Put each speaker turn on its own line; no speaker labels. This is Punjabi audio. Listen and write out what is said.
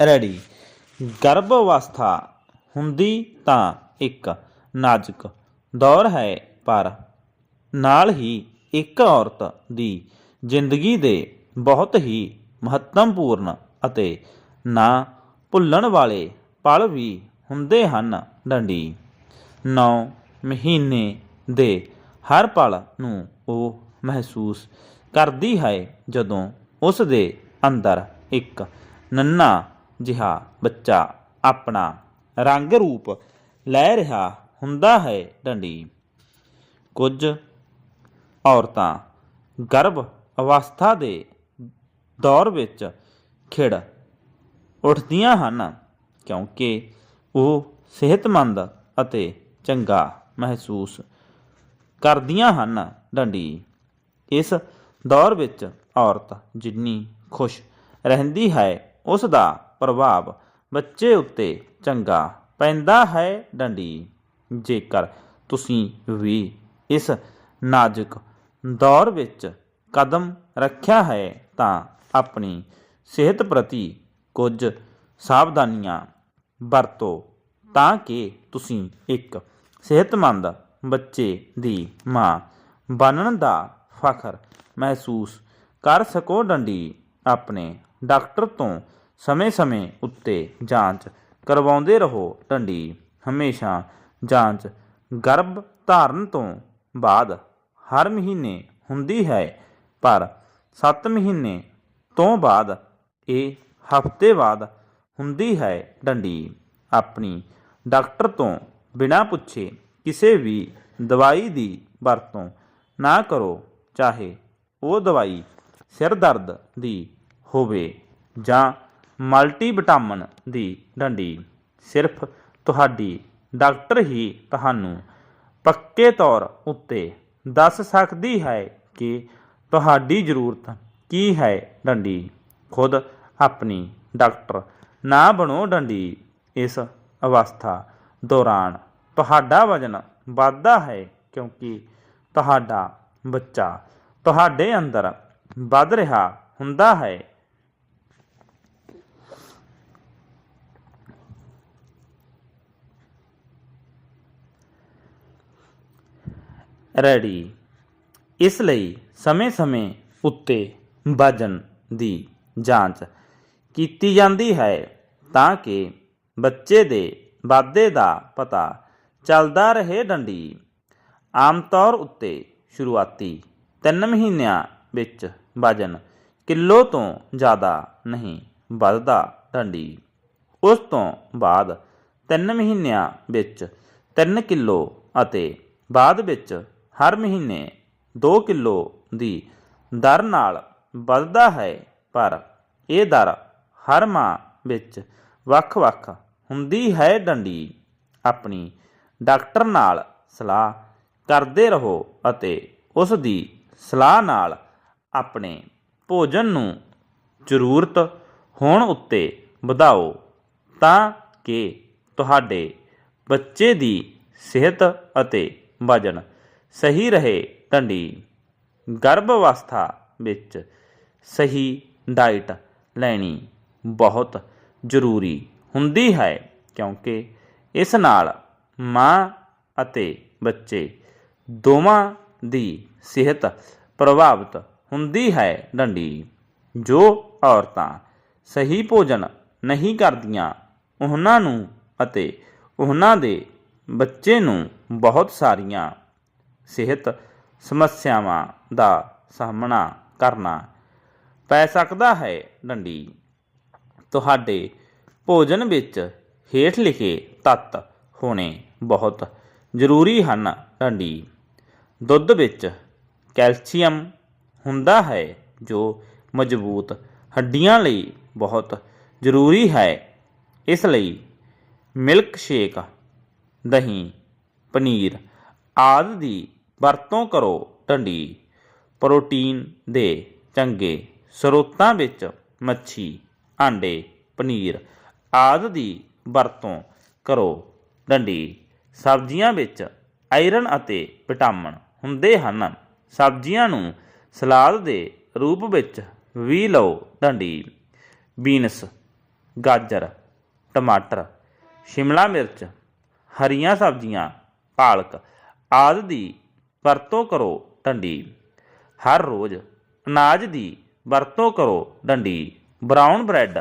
ਰੜੀ ਗਰਭ ਅਵਸਥਾ ਹੁੰਦੀ ਤਾਂ ਇੱਕ ਨਾਜ਼ੁਕ ਦੌਰ ਹੈ, ਪਰ ਨਾਲ ਹੀ ਇੱਕ ਔਰਤ ਦੀ ਜ਼ਿੰਦਗੀ ਦੇ ਬਹੁਤ ਹੀ ਮਹੱਤਵਪੂਰਨ ਅਤੇ ਨਾ ਭੁੱਲਣ ਵਾਲੇ ਪਲ ਵੀ ਹੁੰਦੇ ਹਨ। ਡੰਡੀ 9 ਮਹੀਨੇ ਦੇ ਹਰ ਪਲ ਨੂੰ ਉਹ ਮਹਿਸੂਸ ਕਰਦੀ ਹੈ ਜਦੋਂ ਉਸ ਦੇ ਅੰਦਰ ਇੱਕ ਨੰਨਾ ਜਿਹਾ ਬੱਚਾ ਆਪਣਾ ਰੰਗ ਰੂਪ ਲੈ ਰਿਹਾ ਹੁੰਦਾ ਹੈ ਡੰਡੀ। ਕੁਝ ਔਰਤਾਂ ਗਰਭ ਅਵਸਥਾ ਦੇ ਦੌਰ ਵਿੱਚ ਖਿੜ ਉੱਠਦੀਆਂ ਹਨ ਕਿਉਂਕਿ ਉਹ ਸਿਹਤਮੰਦ ਅਤੇ ਚੰਗਾ ਮਹਿਸੂਸ ਕਰਦੀਆਂ ਹਨ ਡੰਡੀ। ਇਸ ਦੌਰ ਵਿੱਚ ਔਰਤ ਜਿੰਨੀ ਖੁਸ਼ ਰਹਿੰਦੀ ਹੈ, ਉਸ ਦਾ ਪ੍ਰਭਾਵ। ਬੱਚੇ ਉੱਤੇ ਚੰਗਾ ਪੈਂਦਾ ਹੈ ਡੰਡੀ। ਜੇਕਰ ਤੁਸੀਂ ਵੀ ਇਸ ਨਾਜ਼ੁਕ ਦੌਰ ਵਿੱਚ ਕਦਮ ਰੱਖਿਆ ਹੈ, ਤਾਂ ਆਪਣੀ ਸਿਹਤ ਪ੍ਰਤੀ ਕੁਝ ਸਾਵਧਾਨੀਆਂ ਵਰਤੋ ਤਾਂ ਕਿ ਤੁਸੀਂ ਇੱਕ ਸਿਹਤਮੰਦ ਬੱਚੇ ਦੀ ਮਾਂ ਬਣਨ ਦਾ ਫਖਰ ਮਹਿਸੂਸ ਕਰ ਸਕੋ। ਡੰਡੀ ਆਪਣੇ ਡਾਕਟਰ ਤੋਂ ਸਮੇਂ-ਸਮੇਂ ਉੱਤੇ ਜਾਂਚ ਕਰਵਾਉਂਦੇ ਰਹੋ ਡੰਡੀ ਹਮੇਸ਼ਾ ਜਾਂਚ ਗਰਭ ਧਾਰਨ ਤੋਂ ਬਾਅਦ ਹਰ ਮਹੀਨੇ ਹੁੰਦੀ ਹੈ, ਪਰ 7 ਮਹੀਨੇ ਤੋਂ ਬਾਅਦ ਇਹ ਹਫ਼ਤੇ ਬਾਅਦ ਹੁੰਦੀ ਹੈ ਡੰਡੀ ਆਪਣੀ ਡਾਕਟਰ ਤੋਂ ਬਿਨਾਂ ਪੁੱਛੇ ਕਿਸੇ ਵੀ ਦਵਾਈ ਦੀ ਵਰਤੋਂ ਨਾ ਕਰੋ, ਚਾਹੇ ਉਹ ਦਵਾਈ ਸਿਰ ਦਰਦ ਦੀ ਹੋਵੇ ਜਾਂ ਮਲਟੀਵਿਟਾਮਿਨ ਦੀ ਡੰਡੀ। ਸਿਰਫ ਤੁਹਾਡੀ ਡਾਕਟਰ ਹੀ ਤੁਹਾਨੂੰ ਪੱਕੇ ਤੌਰ ਉੱਤੇ ਦੱਸ ਸਕਦੀ ਹੈ ਕਿ ਤੁਹਾਡੀ ਜ਼ਰੂਰਤ ਕੀ ਹੈ ਡੰਡੀ। ਖੁਦ ਆਪਣੀ ਡਾਕਟਰ ਨਾ ਬਣੋ ਡੰਡੀ। ਇਸ ਅਵਸਥਾ ਦੌਰਾਨ ਤੁਹਾਡਾ ਵਜ਼ਨ ਵੱਧਦਾ ਹੈ ਕਿਉਂਕਿ ਤੁਹਾਡਾ ਬੱਚਾ ਤੁਹਾਡੇ ਅੰਦਰ ਵੱਧ ਰਿਹਾ ਹੁੰਦਾ ਹੈ। ਰੈਡੀ। ਇਸ ਲਈ ਸਮੇਂ-ਸਮੇਂ ਉੱਤੇ ਵਜਨ ਦੀ ਜਾਂਚ ਕੀਤੀ ਜਾਂਦੀ ਹੈ ਤਾਂ ਕਿ ਬੱਚੇ ਦੇ ਵਾਧੇ ਦਾ ਪਤਾ ਚੱਲਦਾ ਰਹੇ ਡੰਡੀ। ਆਮ ਤੌਰ ਉੱਤੇ ਸ਼ੁਰੂਆਤੀ 3 ਮਹੀਨਿਆਂ ਵਿੱਚ ਵਜਨ ਕਿਲੋ ਤੋਂ ਜ਼ਿਆਦਾ ਨਹੀਂ ਵੱਧਦਾ ਡੰਡੀ। ਉਸ ਤੋਂ ਬਾਅਦ 3 ਮਹੀਨਿਆਂ ਵਿੱਚ 3 ਕਿਲੋ ਅਤੇ ਬਾਅਦ ਵਿੱਚ ਹਰ ਮਹੀਨੇ 2 ਕਿਲੋ ਦੀ ਦਰ ਨਾਲ ਵੱਧਦਾ ਹੈ, ਪਰ ਇਹ ਦਰ ਹਰ ਮਾਂ ਵਿੱਚ ਵੱਖ-ਵੱਖ ਹੁੰਦੀ ਹੈ ਡੰਡੀ। ਆਪਣੀ ਡਾਕਟਰ ਨਾਲ ਸਲਾਹ ਕਰਦੇ ਰਹੋ ਅਤੇ ਉਸ ਦੀ ਸਲਾਹ ਨਾਲ ਆਪਣੇ ਭੋਜਨ ਨੂੰ ਜ਼ਰੂਰਤ ਹੋਣ ਉੱਤੇ ਵਧਾਓ ਤਾਂ ਕਿ ਤੁਹਾਡੇ ਬੱਚੇ ਦੀ ਸਿਹਤ ਅਤੇ ਵਜਨ ਸਹੀ ਰਹੇ ਡੰਡੀ ਗਰਭ ਅਵਸਥਾ ਵਿੱਚ ਸਹੀ ਡਾਈਟ ਲੈਣੀ ਬਹੁਤ ਜ਼ਰੂਰੀ ਹੁੰਦੀ ਹੈ ਕਿਉਂਕਿ ਇਸ ਨਾਲ ਮਾਂ ਅਤੇ ਬੱਚੇ ਦੋਵਾਂ ਦੀ ਸਿਹਤ ਪ੍ਰਭਾਵਿਤ ਹੁੰਦੀ ਹੈ ਡੰਡੀ ਜੋ ਔਰਤਾਂ ਸਹੀ ਭੋਜਨ ਨਹੀਂ ਕਰਦੀਆਂ, ਉਹਨਾਂ ਨੂੰ ਅਤੇ ਉਹਨਾਂ ਦੇ ਬੱਚੇ ਨੂੰ ਬਹੁਤ ਸਾਰੀਆਂ ਸਿਹਤ ਸਮੱਸਿਆਵਾਂ ਦਾ ਸਾਹਮਣਾ ਕਰਨਾ ਪੈ ਸਕਦਾ ਹੈ। ਡੰਡੀ, ਤੁਹਾਡੇ ਭੋਜਨ ਵਿੱਚ ਹੇਠ ਲਿਖੇ ਤੱਤ ਹੋਣੇ ਬਹੁਤ ਜ਼ਰੂਰੀ ਹਨ। ਡੰਡੀ, ਦੁੱਧ ਵਿੱਚ ਕੈਲਸ਼ੀਅਮ ਹੁੰਦਾ ਹੈ ਜੋ ਮਜ਼ਬੂਤ ਹੱਡੀਆਂ ਲਈ ਬਹੁਤ ਜ਼ਰੂਰੀ ਹੈ। ਇਸ ਲਈ ਮਿਲਕ ਸ਼ੇਕ ਦਹੀਂ, ਪਨੀਰ ਆਦਿ ਦੀ ਵਰਤੋਂ ਕਰੋ ਡੰਡੀ ਪ੍ਰੋਟੀਨ ਦੇ ਚੰਗੇ ਸਰੋਤਾਂ ਵਿੱਚ ਮੱਛੀ, ਆਂਡੇ, ਪਨੀਰ ਆਦਿ ਦੀ ਵਰਤੋਂ ਕਰੋ ਡੰਡੀ ਸਬਜ਼ੀਆਂ ਵਿੱਚ ਆਇਰਨ ਅਤੇ ਵਿਟਾਮਿਨ ਹੁੰਦੇ ਹਨ। ਸਬਜ਼ੀਆਂ ਨੂੰ ਸਲਾਦ ਦੇ ਰੂਪ ਵਿੱਚ ਵੀ ਲਓ ਡੰਡੀ ਬੀਨਸ, ਗਾਜਰ, ਟਮਾਟਰ, ਸ਼ਿਮਲਾ ਮਿਰਚ, ਹਰੀਆਂ ਸਬਜ਼ੀਆਂ, ਪਾਲਕ ਆਦਿ ਦੀ ਵਰਤੋਂ ਕਰੋ ਡੰਡੀ। ਹਰ ਰੋਜ਼ ਅਨਾਜ ਦੀ ਵਰਤੋਂ ਕਰੋ ਡੰਡੀ। Brown bread